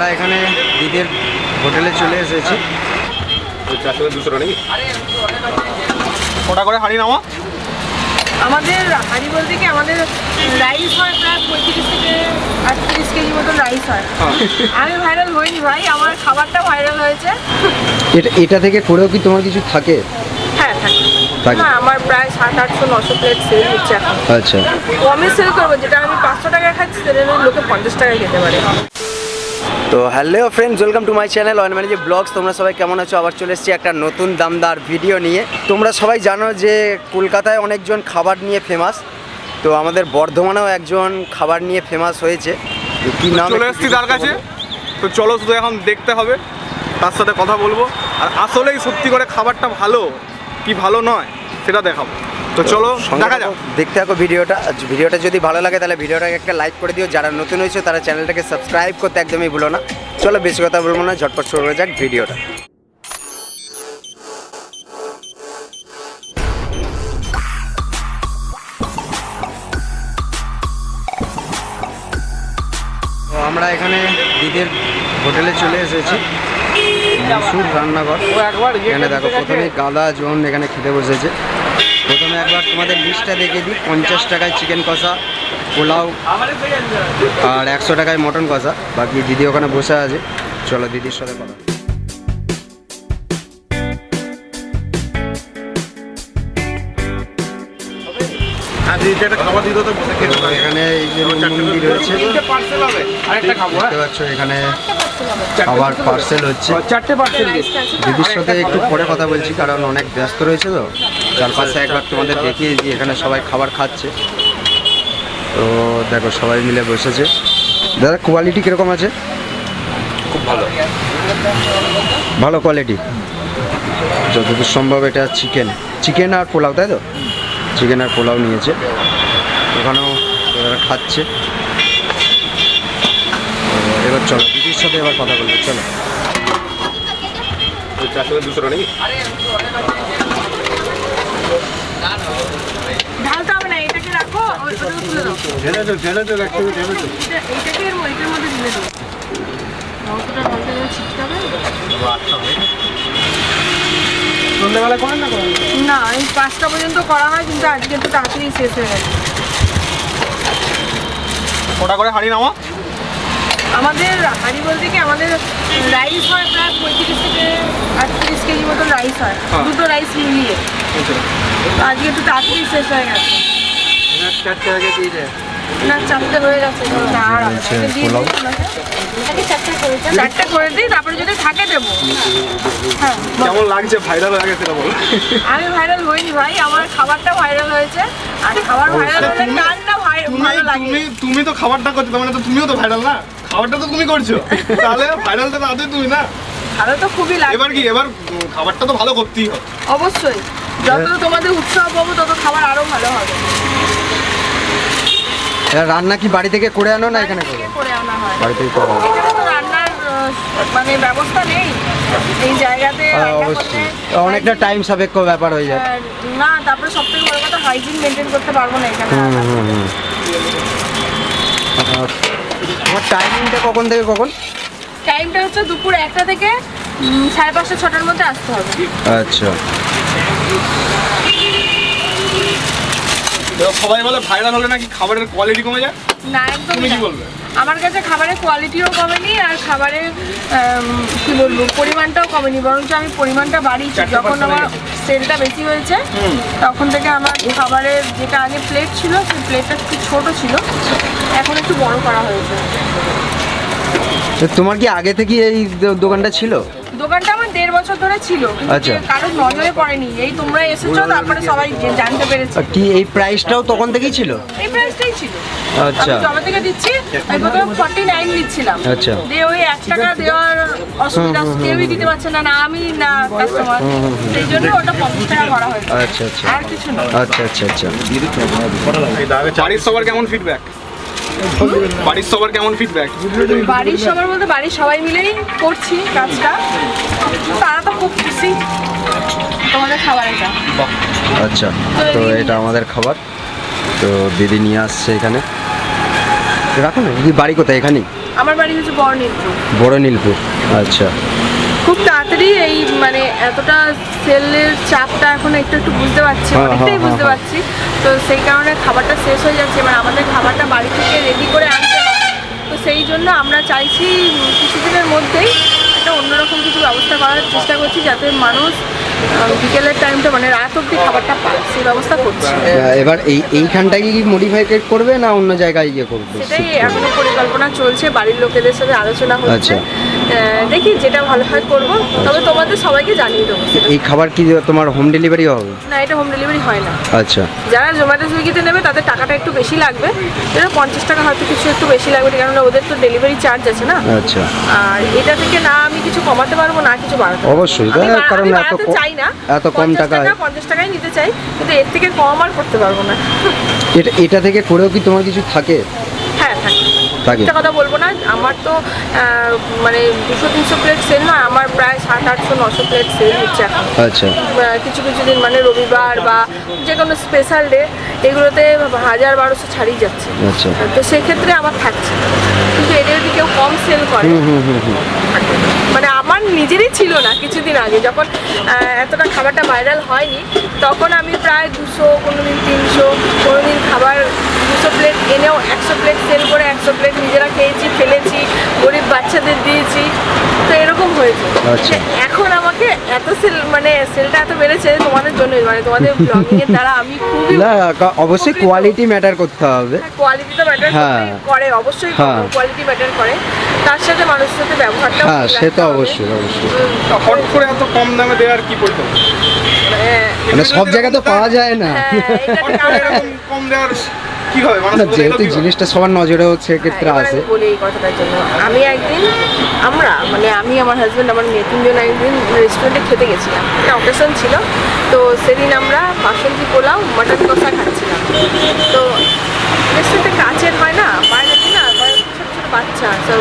আমরা এখানে দিদির হোটেলে চলে এসেছি। চারশো করে দুশো টাকা কটা করে হাঁড়ি নামা। আমাদের হাঁড়ি বলতে কি আমাদের রাইস হয় প্রায় পঁয়ত্রিশ থেকে আটত্রিশ কেজি মতন রাইস হয়। আমি ভাইরাল হইনি ভাই আমার খাবারটা ভাইরাল হয়েছে। এটা এটা থেকে করেও কি তোমার কিছু থাকে? হ্যাঁ থাকে। হ্যাঁ আমার প্রায় সাত আটশো নশো প্লেট সেল হচ্ছে এখন। আচ্ছা। কমে সেল করব যেটা আমি পাঁচশো টাকায় খাচ্ছি সেটা লোকে পঞ্চাশ টাকায় খেতে পারে। তো hello friends welcome to my channel অয়েন manage vlogs তোমরা সবাই কেমন আছো? আবার চলে এসেছি একটা নতুন দামদার ভিডিও নিয়ে। তোমরা সবাই জানো যে কলকাতায় অনেকজন খাবার নিয়ে ফেমাস তো আমাদের বর্ধমানেও একজন খাবার নিয়ে ফেমাস হয়েছে। কি নাম চলে এসেছি তার কাছে। তো চলো শুধু এখন দেখতে হবে তার সাথে কথা বলব। আর আসলেই সত্যি করে খাবারটা ভালো কি ভালো নয় সেটা দেখাবো। তো চলো দেখা যাক। দেখতে থাকো ভিডিওটা। আর ভিডিওটা যদি ভালো লাগে তাহলে ভিডিওটাকে একটা লাইক করে দিও। যারা নতুন হয়েছে তারা চ্যানেলটাকে সাবস্ক্রাইব করতে একদমই ভুলো না। চলো বেশি কথা বলব না ঝটপট শুরু করা যাক ভিডিওটা। তো আমরা এখানে দিদির হোটেলে চলে এসেছি। মসুর রান্নাঘর। এখানে দেখো প্রথমে গাঁদা জোন এখানে খেতে বসেছে। প্রথমে একবার তোমাদের লিস্টটা দেখে দিই। পঞ্চাশ টাকায় চিকেন কষা পোলাও আর একশো টাকায় মটন কষা। বাকি দিদি ওখানে বসে আছে। চলো দিদির সাথে কথা এখানে এই যে মন্দির রয়েছে। দেখতে পাচ্ছ এখানে খাবার পার্সেল হচ্ছে। চারটে পার্সেল দিদির সাথে একটু পরে কথা বলছি কারণ অনেক ব্যস্ত রয়েছে তো। চারপাশে একবার তোমাদের দেখিয়ে দিই এখানে সবাই খাবার খাচ্ছে। তো দেখো সবাই মিলে বসেছে। দাদা কোয়ালিটি কীরকম আছে? খুব ভালো। ভালো কোয়ালিটি যতদূর সম্ভব এটা চিকেন চিকেন আর পোলাও তাই তো? চিকেন আর পোলাও নিয়েছে। ওখানেও ওরা খাচ্ছে। চলো দিদির সাথে এবার কথা বলব চলো। দুশো নাকি? ঢালতে হবে না এটাকে রাখো তুলে দাও। এটা- এইটাকে এর মধ্যে- ঢেলে দাও। মাংসটা ঢালতে গেলে ছিটকে হবে করেন না করেন? না এই পাঁচটা পর্যন্ত করা হয় কিন্তু আজকে একটু তাড়াতাড়ি শেষ হয়ে গেছে। করে হাঁড়ি নামা আমাদের হাঁড়ি বলতে কি আমাদের রাইস হয় প্রায় পঁয়ত্রিশ থেকে আটত্রিশ কেজি মতো রাইস হয়। হ্যাঁ। দুটো রাইস মিলিয়ে। তো আজকে একটু তাড়াতাড়ি শেষ হয়ে গেছে। না চারটে হয়ে গেছে তোমাকে। এটাকে চারটে করে দিই। তারপরে যদি থাকে দেবো। হ্যাঁ। কেমন লাগছে ভাইরাল হয়ে গেছে বলো। আমি ভাইরাল হইনি ভাই আমার খাবারটা ভাইরাল হয়েছে। আর খাবার ভাইরাল হলে গানটা ভালো লাগে। তুমি তুমি তো খাবারটা করছ মানে তো তুমিও তো ভাইরাল না? খাবারটা তো তুমি করছ। তাহলে ভাইরালটা তো আদৌ তুমি না? ভালো তো খুবই লাগে এবার কি এবার খাবারটা তো ভালো করতেই হবে। অবশ্যই। যত তোমাদের উৎসাহ পাবো তত খাবার আরও ভালো হবে। এরা রান্না কি বাড়ি থেকে করে আনো না এখানে করো? আনা হয়। বাড়ি থেকে করে আনো। এখানে তো রান্নার মানে ব্যবস্থা নেই। এই জায়গাতে হ্যাঁ, অবশ্যই। অনেকটা টাইম সাপেক্ষ ব্যাপার হয়ে যায়। না তারপরে সব থেকে বড় কথা হাইজিন মেনটেন করতে পারব না এখানে তোমার টাইমিংটা কখন থেকে কখন? টাইমটা হচ্ছে দুপুর একটা থেকে সাড়ে পাঁচটা ছটার মধ্যে আসতে হবে। আচ্ছা। তো সবাই বলে ভাইরাল হলে নাকি খাবারের কোয়ালিটি কমে যায়? না একদম তুমি কি বলবে? আমার কাছে খাবারের কোয়ালিটিও কমেনি আর খাবারের কি বলব পরিমাণটাও কমেনি বরঞ্চ আমি পরিমাণটা বাড়িয়েছি। যখন আমার সেলটা বেশি হয়েছে তখন থেকে আমার খাবারের যেটা আগে প্লেট ছিল সেই প্লেটটা একটু ছোট ছিল। এখন একটু বড় করা হয়েছে। তো তোমার কি আগে থেকে এই দোকানটা ছিল? দেড় বছর ধরে ছিল আচ্ছা। কারোর নজরে পড়েনি। এই তোমরা এসেছ তারপরে সবাই জানতে পেরেছে। আর কি এই প্রাইসটাও তখন থেকেই ছিল? এই প্রাইসটাই ছিল। আচ্ছা। আমি জমা থেকে দিচ্ছি আমি প্রথমে ফর্টি নাইন দিচ্ছিলাম। আচ্ছা। দিয়ে ওই এক টাকা দেওয়ার অসুবিধা কেউই দিতে পারছে না না আমি না কাস্টমার সেই জন্য ওটা পঞ্চাশ টাকা করা হয়েছে। আচ্ছা আচ্ছা। আর কিছু না আচ্ছা আচ্ছা আচ্ছা। বাড়ির সবার কেমন ফিডব্যাক বাড়ির সবার কেমন ফিডব্যাক বাড়ির সবার বলতে বাড়ির সবাই মিলেই করছি কাজটা। তারা তো খুব খুশি। তোমাদের খাবার এটা। আচ্ছা তো এটা আমাদের খাবার। তো দিদি নিয়ে আসছে এখানে। রাখো না দিদি বাড়ি কোথায়? এখানেই? আমার বাড়ি হচ্ছে বর্ণিলপুর বড় নীলপুর। আচ্ছা। খুব তাড়াতাড়ি এই মানে এতটা সেলের চাপটা এখন একটু একটু বুঝতে পারছি হ্যাঁ, অনেকটাই হ্যাঁ, বুঝতে হ্যাঁ। পারছি তো সেই কারণে খাবারটা শেষ হয়ে যাচ্ছে মানে আমাদের খাবারটা বাড়ি থেকে রেডি করে আনতে তো সেই জন্য আমরা চাইছি কিছুদিনের মধ্যেই একটা অন্যরকম কিছু ব্যবস্থা করার চেষ্টা করছি যাতে মানুষ বিকেলের টাইমটা মানে রাত অবধি খাবারটা পায় সেই ব্যবস্থা করছি এবার এই এইখানটায় কি মডিফাই করবে না অন্য জায়গায় গিয়ে করবে সেটাই এখনও পরিকল্পনা চলছে বাড়ির লোকেদের সাথে আলোচনা হচ্ছে আচ্ছা। দেখি যেটা ভালো হয় করব। তবে তোমাদের সবাইকে জানিয়ে দেবো এই খাবার কি তোমার হোম ডেলিভারি হবে? না এটা হোম ডেলিভারি হয় না। আচ্ছা। যারা জোম্যাটো সুইগিতে নেবে তাদের টাকাটা একটু বেশি লাগবে। এটা পঞ্চাশ টাকা হয়তো কিছু একটু বেশি লাগবে কেননা ওদের তো ডেলিভারি চার্জ আছে না। আচ্ছা। আর এটা থেকে না আমি কিছু কমাতে পারব না কিছু বাড়াতে। অবশ্যই, কারণ এত চাই না। এত কম টাকা পঞ্চাশ টাকাই নিতে চাই কিন্তু এর থেকে কম আর করতে পারব না। এটা এটা থেকে করেও কি তোমার কিছু থাকে? একটা কথা বলব না আমার তো মানে দুশো তিনশো প্লেট সেল না আমার প্রায় সাত আটশো নশো প্লেট সেল হচ্ছে এখন। আচ্ছা। কিছু কিছু দিন মানে রবিবার বা যে কোনো স্পেশাল ডে এগুলোতে হাজার বারোশো ছাড়িয়ে যাচ্ছে। আচ্ছা। তো সেক্ষেত্রে আমার থাকছে। কিন্তু এটা যদি কেউ কম সেল করে মানে আমার নিজেরই ছিল না কিছুদিন আগে যখন এতটা খাবারটা ভাইরাল হয়নি তখন আমি প্রায় দুশো কোনো দিন তিনশো কোনো দিন খাবার দুশো প্লেট এনেও একশো প্লেট সেল করে একশো প্লেট নিজেরা খেয়েছি ফেলেছি গরিব বাচ্চাদের দিয়েছি। তো এরকম হয়েছে। আচ্ছা। এখন আমাকে এত সেল মানে সেলটা এত বেড়েছে তোমাদের জন্যই মানে তোমাদের ব্লগিং এর দ্বারা আমি খুবই না অবশ্যই কোয়ালিটি ম্যাটার করতে হবে। কোয়ালিটি তো ম্যাটার হ্যাঁ। করে অবশ্যই হ্যাঁ। কোয়ালিটি ম্যাটার করে। তার সাথে মানুষের সাথে ব্যবহারটা হ্যাঁ সে তো অবশ্যই অবশ্যই। হট করে এত কম দামে দেওয়ার কি পরিকল্পনা মানে সব জায়গায় তো পাওয়া যায় না। হ্যাঁ, কম দেওয়ার না যেহেতু? জিনিসটা সবার নজরেও সেক্ষেত্রে হ্যাঁ, আছে। আমি বলি এই কথাটার জন্য। আমি একদিন আমরা মানে আমি আমার হাজব্যান্ড আমার মেয়ে তিনজন একদিন রেস্টুরেন্টে খেতে গেছিলাম। একটা অকেশন ছিল। তো সেদিন আমরা বাসন্তী পোলাও মাটন কষা খাচ্ছিলাম। তো রেস্টুরেন্টে কাচের হয় না বাইরে না বাইরে ছোটো ছোটো বাচ্চা। সব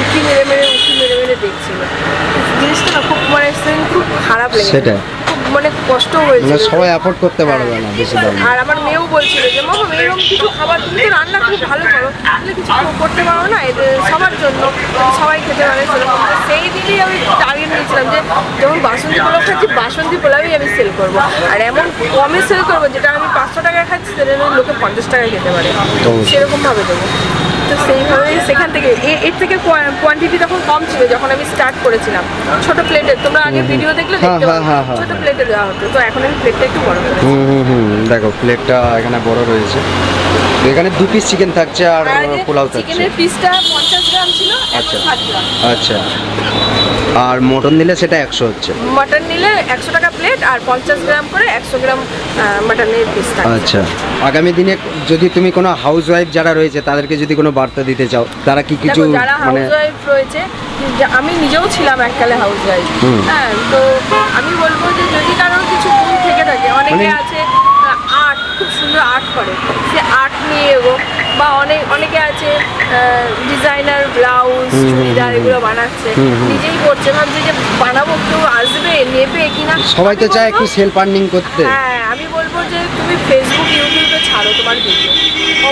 উঁকি মেরে মেরে উঁকি মেরে মেরে দেখছিল জিনিসটা না খুব মানে সেদিন খুব খারাপ লেগেছে। মানে কষ্ট হয়েছিল মানে সবাই অ্যাফোর্ড করতে পারবে না বেশি দাম। আর আমার মেয়েও বলছিল যে মামা এরকম কিছু খাবার তুমি তো রান্না খুব ভালো করো তাহলে কিছু করতে পারো না সবার জন্য সবাই খেতে পারে সেরকম। সেই দিনই আমি টার্গেট নিয়েছিলাম যে যখন বাসন্তী পোলাও খাচ্ছি বাসন্তী পোলাওই আমি সেল করব। আর এমন কমে সেল করব যেটা আমি পাঁচশো টাকায় খাচ্ছি সেটা লোকে পঞ্চাশ টাকায় খেতে পারে। সেরকমভাবে দেবো। তো সেইভাবেই সেখান থেকে এর থেকে কোয়ান্টিটি তখন কম ছিল যখন আমি স্টার্ট করেছিলাম। ছোট প্লেটে তোমরা আগে ভিডিও দেখলে হ্যাঁ, দেখতে হ্যাঁ, হ্যাঁ, হ্যাঁ, ছোট প্লেটে দেওয়া হতো তো এখন আমি প্লেটটা একটু বড় দেখো প্লেটটা এখানে বড় রয়েছে। এখানে দু পিস চিকেন থাকছে আর পোলাও থাকছে। চিকেনের পিসটা পঞ্চাশ গ্রাম ছিল আচ্ছা। আচ্ছা। আর মটন নিলে সেটা একশো হচ্ছে। মাটন নিলে একশো টাকা প্লেট আর পঞ্চাশ গ্রাম করে একশো গ্রাম মাটনের পিস আচ্ছা। আগামী দিনে যদি তুমি কোনো হাউস ওয়াইফ যারা রয়েছে তাদেরকে যদি কোনো বার্তা দিতে চাও তারা কি কিছু যারা মানে হাউস ওয়াইফ রয়েছে যা- আমি নিজেও ছিলাম এককালে হাউস ওয়াইফ হ্যাঁ তো আমি বলব যে যদি কারোর কিছু গুণ থেকে থাকে অনেকে মানে- আছে সুন্দর আর্ট করে। সে আর্ট নিয়ে এগো। বা অনেক অনেকে আছে ডিজাইনার ব্লাউজ চুড়িদার এগুলো বানাচ্ছে। নিজেই করছে। ভাবছে যে বানাবো কেউ আসবে নেবে কিনা? সবাই তো চায় একটু সেল আর্নিং করতে। হ্যাঁ আমি বলব যে তুমি ফেসবুক ইউটিউবে ছাড়ো তোমার ভিডিও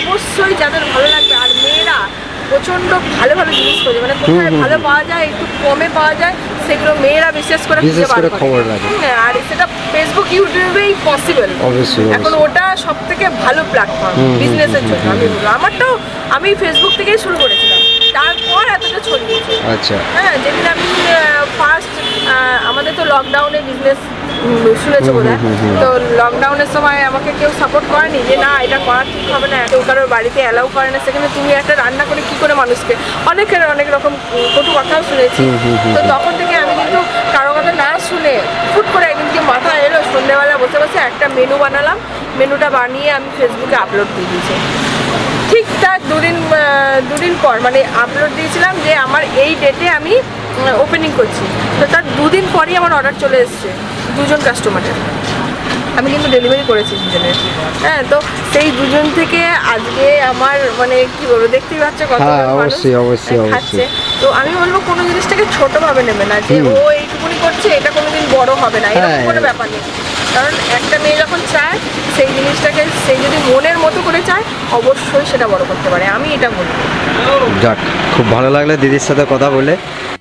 অবশ্যই যাদের ভালো লাগবে প্রচণ্ড ভালো ভালো জিনিস করে মানে কোথায় ভালো পাওয়া যায় একটু কমে পাওয়া যায় সেগুলো মেয়েরা বিশেষ করে বিশেষ খুঁজে করে। খবর। আর সেটা ফেসবুক ইউটিউবেই পসিবল এখন ওটা সব থেকে ভালো প্ল্যাটফর্ম বিজনেসের জন্য আমি বলব। আমারটাও আমি ফেসবুক থেকেই শুরু করেছিলাম। তারপর এতটা ছড়িয়েছে আচ্ছা। হ্যাঁ যেদিন আমি ফার্স্ট আমাদের তো লকডাউনে বিজনেস শুনেছো বোধ। তো লকডাউনের সময় আমাকে কেউ সাপোর্ট করেনি যে না এটা করা ঠিক হবে না কেউ কারোর বাড়িতে অ্যালাউ করে না। সেখানে তুমি একটা রান্না করে কি করে মানুষকে? অনেকের অনেক রকম কটু কথাও শুনেছি। তো তখন থেকে আমি কিন্তু কারও কথা না শুনে ফুট করে একদিনকে মাথা এলো সন্ধ্যেবেলা বসে বসে একটা মেনু বানালাম। মেনুটা বানিয়ে আমি ফেসবুকে আপলোড দিয়ে দিয়েছি। ঠিক তার দুদিন দুদিন পর মানে আপলোড দিয়েছিলাম যে আমার এই ডেটে আমি ওপেনিং করছি। তো তার দুদিন পরই আমার অর্ডার চলে এসছে। দুজন কাস্টমারের আমি কিন্তু ডেলিভারি করেছি দুজনের। হ্যাঁ তো সেই দুজন থেকে আজকে আমার মানে কি বলব দেখতেই পাচ্ছ কত হ্যাঁ, অবশ্যই, অবশ্যই, অবশ্যই। তো আমি বলব কোনো জিনিসটাকে ছোট ভাবে নেবে না যে ও এইটুকুনি করছে এটা কোনোদিন বড় হবে না এরকম হ্যাঁ। কোনো ব্যাপার নেই। কারণ একটা মেয়ে যখন চায় সেই জিনিসটাকে সেই যদি মনের মতো করে চায় অবশ্যই সেটা বড় করতে পারে। আমি এটা বলব। যাক খুব ভালো লাগল দিদির সাথে কথা বলে।